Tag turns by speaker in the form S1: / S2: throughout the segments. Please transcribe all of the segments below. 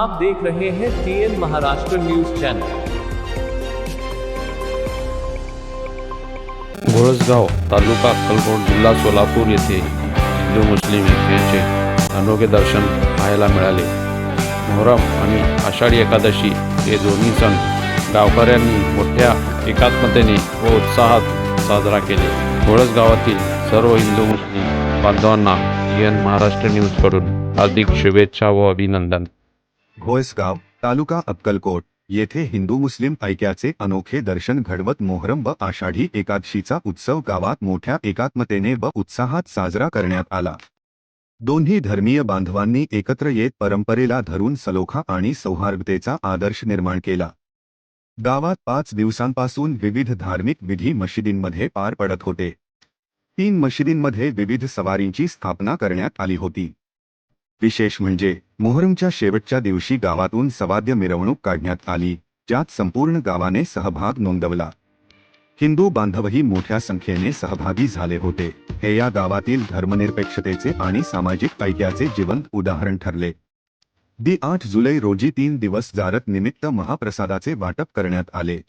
S1: आप देख रहे हैं TN Maharashtra news channel
S2: Gholasgaon taluka Akkalkot जिल्हा सोलापूर येथे हिंदू मुस्लिम यांचे अनोखे दर्शन पाहायला मिळाले. मोहरम आणि आषाढी एकादशी हे दोन्ही सण गावकऱ्यांनी मोठ्या एकात्मतेने व उत्साहात साजरा केले. घोळसगावातील सर्व हिंदू मुस्लिम बांधवांना एन महाराष्ट्र न्यूजकडून हार्दिक शुभेच्छा व अभिनंदन.
S3: घोळसगाव तालुका अक्कलकोट येथे हिंदू मुस्लिम ऐक्याचे अनोखे दर्शन घडवत मोहरम व आषाढी एकादशीचा उत्सव गावात मोठ्या एकात्मतेने व उत्साहात साजरा करण्यात आला. दोन्ही धर्मीय बांधवांनी एकत्र येत परंपरेला धरून सलोखा आणि सौहार्दतेचा आदर्श निर्माण केला. गावात पाच दिवसांपासून विविध धार्मिक विधी मशिदींमध्ये पार पडत होते. तीन मशिदींमध्ये विविध सवारींची स्थापना करण्यात आली होती. विशेष म्हणजे मोहरमच्या शेवटच्या दिवशी गावातून सवाद्य मिरवणूक काढण्यात आली ज्यात संपूर्ण गावाने सहभाग नोंदवला. हिंदू बांधवही मोठ्या संख्येने सहभागी झाले होते. हे या गावातील धर्मनिरपेक्षतेचे आणि सामाजिक ऐक्याचे जिवंत उदाहरण ठरले. दि आठ जुलै रोजी तीन दिवस जारत निमित्त महाप्रसादाचे वाटप करण्यात आले.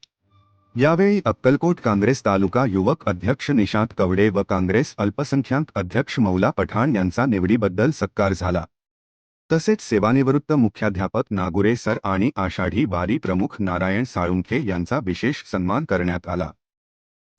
S3: यावेळी अक्कलकोट काँग्रेस तालुका युवक अध्यक्ष निशांत कवडे व काँग्रेस अल्पसंख्याक अध्यक्ष मौला पठाण यांचा निवडीबद्दल सत्कार झाला. तसेच सेवानिवृत्त मुख्याध्यापक नागुरे सर आणि आषाढी वारी प्रमुख नारायण साळुंखे यांचा विशेष सन्मान करण्यात आला.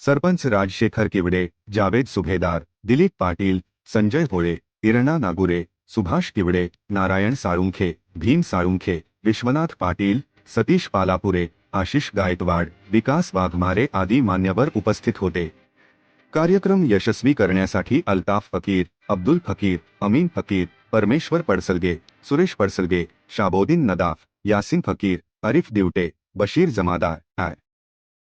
S3: सरपंच राजशेखर किवडे जावेद सुभेदार दिलीप पाटील संजय होळे इरणा नागुरे सुभाष किवडे नारायण साळुंखे भीम साळुंखे विश्वनाथ पाटील सतीश पालापुरे आशिष गायकवाड विकास वाघमारे आदी मान्यवर उपस्थित होते. कार्यक्रम यशस्वी करण्यासाठी अल्ताफ फकीर अब्दुल फकीर अमीन फकीर परमेश्वर पडसलगे सुरेश पडसलगे शाबोदीन नदाफ, यासिन फकीर, अरिफ दिवटे बशीर जमादार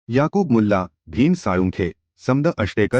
S3: याकूब मुल्ला, भीम साळुंखे, समद अष्टेकर